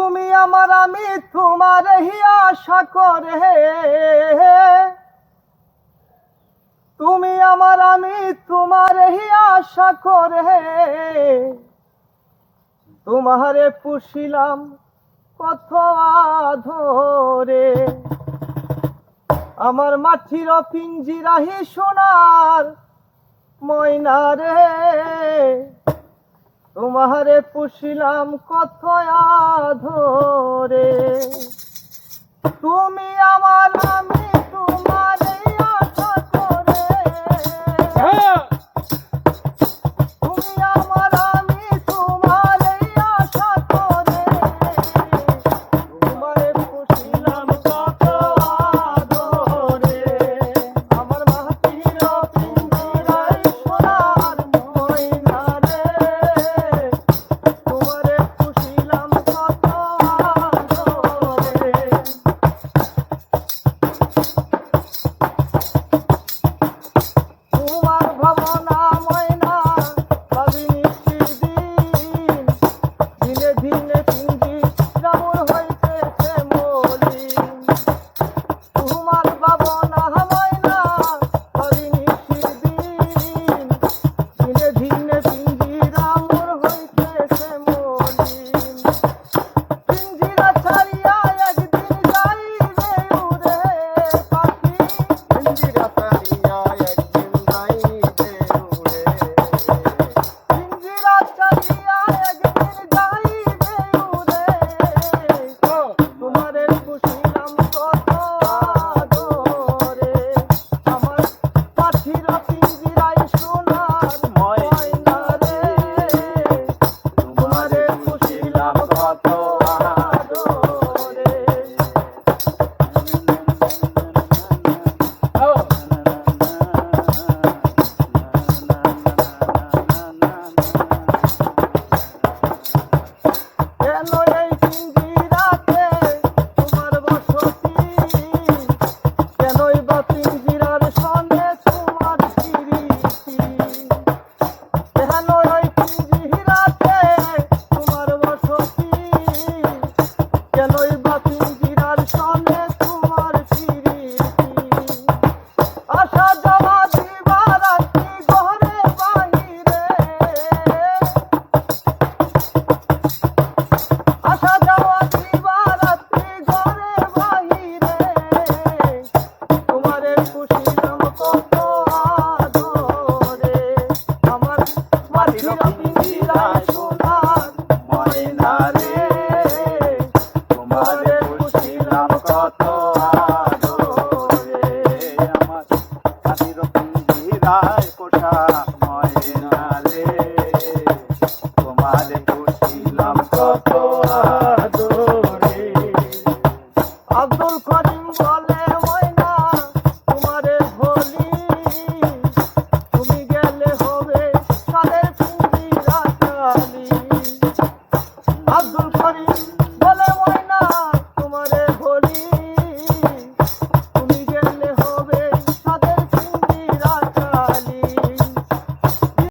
তুমি আমার, আমি তোমার হি আশা করে। তুমি আমার, আমি তোমার হি আশা করে। তোমারে পুষিলাম কত ধরে আমার মাঠির পিঞ্জিরাহি সোনার ময়না রে। তোমারে পুষিলাম কথয়া ধরে? তুমি আমার আমি Oh.